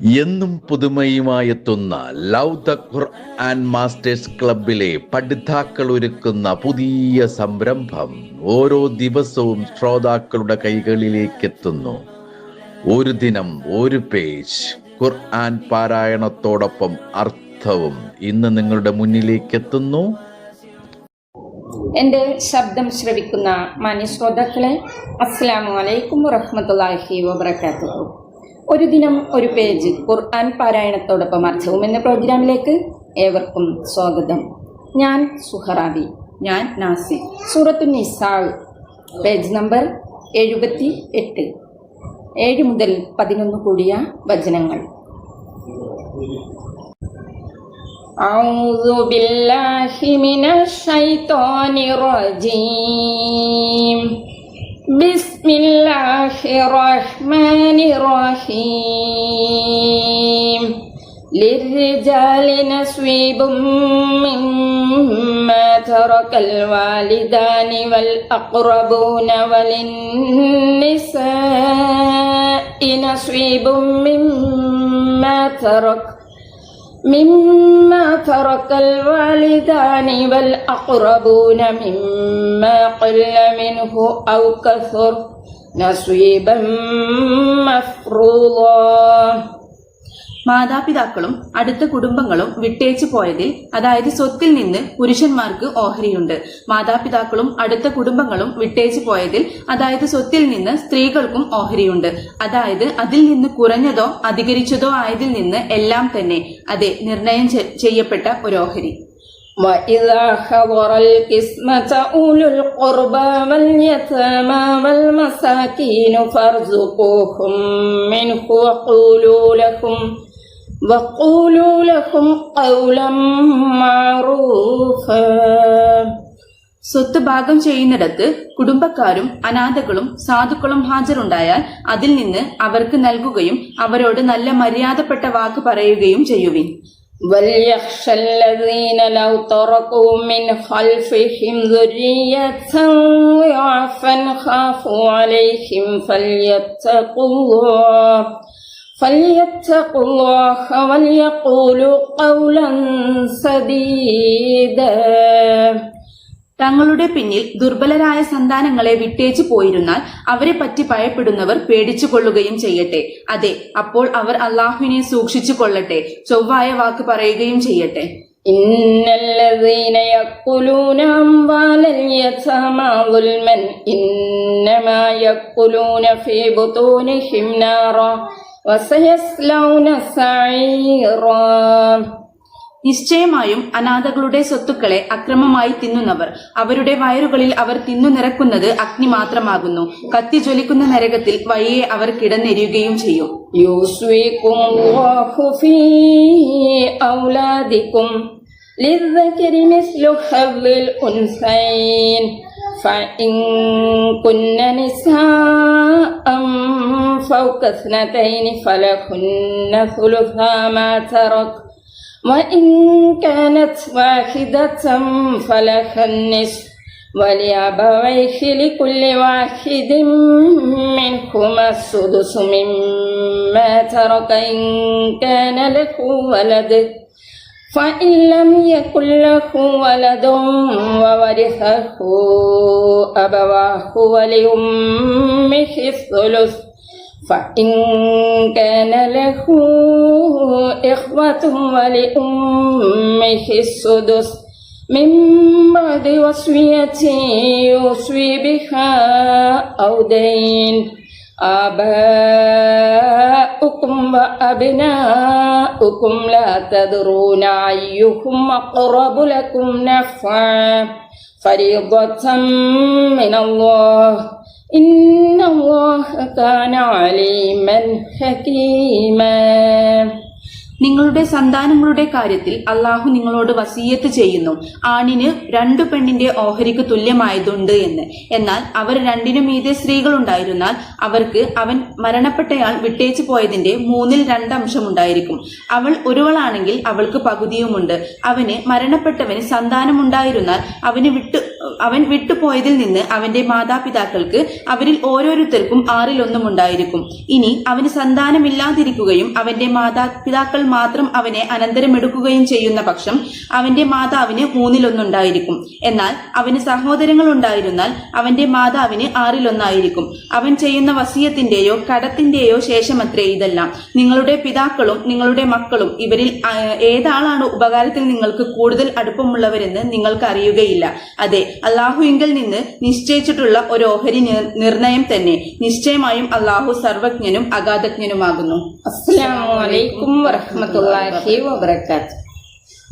എന്നും പുതുമയുമായെത്തുന്ന love the Quran masters ക്ലബിലെ പഠിതാക്കൾ ഒരുക്കുന്ന പുതിയ സംരംഭം ഓരോ ദിവസവും ശ്രോതാക്കളുടെ കൈകളിലേക്ക് എത്തുന്നു ഒരു ദിനം ഒരു പേജ്. ഖുർആൻ പാരായണത്തോടൊപ്പം അർത്ഥവും ഇന്ന് നിങ്ങളുടെ മുന്നിലേക്ക് എത്തുന്നു എന്റെ ശബ്ദം ശ്രവിക്കുന്ന മാന്യ ശ്രോതാക്കളെ അസ്സാം വലൈക്കും വറഹമത്തല്ലാഹി വബർക്കാത്തു ഒരു ദിനം ഒരു പേജ് ഖുർആൻ പാരായണത്തോടൊപ്പം അർത്ഥവും എന്ന പ്രോഗ്രാമിലേക്ക് ഏവർക്കും സ്വാഗതം ഞാൻ സുഹറാബി ഞാൻ നാസി സൂറത്തു നിസാൾ പേജ് നമ്പർ എഴുപത്തി എട്ട് ഏഴ് മുതൽ പതിനൊന്ന് കൂടിയ വചനങ്ങൾ أعوذ بالله من الشيطان الرجيم بسم الله الرحمن الرحيم للرجال نصيب مما ترك الوالدان والأقربون وللنساء نصيب مما ترك مما ترك الوالدان والأقربون مما قل منه أو كثر نصيبا مفروضا. മാതാപിതാക്കളും അടുത്ത കുടുംബങ്ങളും വിട്ടേച്ചു പോയതിൽ അതായത് സ്വത്തിൽ നിന്ന് പുരുഷന്മാർക്ക് ഓഹരിയുണ്ട് മാതാപിതാക്കളും അടുത്ത കുടുംബങ്ങളും വിട്ടേച്ചു പോയതിൽ അതായത് സ്വത്തിൽ നിന്ന് സ്ത്രീകൾക്കും ഓഹരിയുണ്ട് അതായത് അതിൽ നിന്ന് കുറഞ്ഞതോ അധികരിച്ചതോ ആയതിൽ നിന്ന് എല്ലാം തന്നെ അതെ നിർണയം ചെ- ചെയ്യപ്പെട്ട ഒരു ഓഹരി وإذا حضر القسمة أولو القربى واليتامى والمساكين فارزقوهم منه وقولوا لهم وقولوا لهم قولا معروفا സ്വത്ത് ഭാഗം ചെയ്യുന്നിടത്ത് കുടുംബക്കാരും അനാഥകളും സാധുക്കളും ഹാജരുണ്ടായാൽ അതിൽ നിന്ന് അവർക്ക് നൽകുകയും അവരോട് നല്ല മര്യാദപ്പെട്ട വാക്ക് പറയുകയും ചെയ്യുവിൻ وليخشى الذين لو تركوا من خلفهم ذرية ضعفا خافوا عليهم فليتقوا الله فليتقوا الله وليقولوا قولا سديدا തങ്ങളുടെ പിന്നിൽ ദുർബലരായ സന്താനങ്ങളെ വിട്ടേച്ചു പോയിരുന്നാൽ അവരെ പറ്റി ഭയപ്പെടുന്നവർ പേടിച്ചു കൊള്ളുകയും ചെയ്യട്ടെ അതെ അപ്പോൾ അവർ അള്ളാഹുവിനെ സൂക്ഷിച്ചു കൊള്ളട്ടെ ചൊവ്വായ വാക്ക് പറയുകയും ചെയ്യട്ടെ إن الذين يأكلون أموال اليتامى ظلما إنما يأكلون في بطونهم نارا وسيصلون سعيرا നിശ്ചയമായും അനാഥകളുടെ സ്വത്തുക്കളെ അക്രമമായി തിന്നുന്നവർ അവരുടെ വയറുകളിൽ അവർ തിന്നു നിറക്കുന്നത് അഗ്നി മാത്രമാകുന്നു. കത്തി ജ്വലിക്കുന്ന നരകത്തിൽ വയ്യെ അവർ കിടന്നെരിയുകയും ചെയ്യും. فإن كن نساء فوق اثنتين فلهن ثلثا ما ترك وإن كانت واحدة فلها النصف ولأبويه لكل واحد منهما السدس مما ترك إن كان له ولد. فإن لم يكن له ولد وورثه أبواه ولأمه الثلث فإن كان له إخوة ولأمه السدس من بعد وصية يوصي بها أو دين آباؤكم وأبناؤكم لا تدرون أيهم أقرب لكم نفعا فريضة من الله. إن الله كان عليما حكيما. നിങ്ങളുടെ സന്താനങ്ങളുടെ കാര്യത്തിൽ അള്ളാഹു നിങ്ങളോട് വസീയത്ത് ചെയ്യുന്നു. ആണിന് രണ്ടു പെണ്ണിന്റെ ഓഹരിക്ക് തുല്യമായതുണ്ട് എന്ന്. എന്നാൽ അവർ രണ്ടിനു മീതെ സ്ത്രീകൾ ഉണ്ടായിരുന്നാൽ അവർക്ക് അവൻ മരണപ്പെട്ടയാൾ വിട്ടേച്ചു പോയതിന്റെ മൂന്നിൽ രണ്ടംശം ഉണ്ടായിരിക്കും. അവൾ ഒരുവളാണെങ്കിൽ അവൾക്ക് പകുതിയുമുണ്ട്. അവന് മരണപ്പെട്ടവന് സന്താനമുണ്ടായിരുന്നാൽ അവന് വിട്ടു അവൻ വിട്ടുപോയതിൽ നിന്ന് അവന്റെ മാതാപിതാക്കൾക്ക് അവരിൽ ഓരോരുത്തർക്കും ആറിലൊന്നും ഉണ്ടായിരിക്കും ഇനി അവന് സന്താനമില്ലാതിരിക്കുകയും അവന്റെ മാതാപിതാക്കൾ മാത്രം അവനെ അനന്തരമെടുക്കുകയും ചെയ്യുന്ന പക്ഷം അവന്റെ മാതാവിന് മൂന്നിലൊന്നുണ്ടായിരിക്കും. എന്നാൽ അവന് സഹോദരങ്ങൾ ഉണ്ടായിരുന്നാൽ അവന്റെ മാതാവിന് ആറിലൊന്നായിരിക്കും. അവൻ ചെയ്യുന്ന വസീയത്തിന്റെയോ കടത്തിന്റെയോ ശേഷമത്രേ ഇതെല്ലാം. നിങ്ങളുടെ പിതാക്കളും നിങ്ങളുടെ മക്കളും ഇവരിൽ ഏതാളാണ് ഉപകാരത്തിൽ നിങ്ങൾക്ക് കൂടുതൽ അടുപ്പമുള്ളവരെന്ന് നിങ്ങൾക്ക് അറിയുകയില്ല അതെ അള്ളാഹുവിങ്കിൽ നിന്ന് നിശ്ചയിച്ചിട്ടുള്ള ഒരു ഓഹരി നിർണയം തന്നെ. നിശ്ചയമായും അള്ളാഹു സർവജ്ഞനും അഗാധജ്ഞനുമാകുന്നു. അസ്സാം വലൈക്കും വറഹ്മത്തുള്ളാഹി വബറകാതുഹു.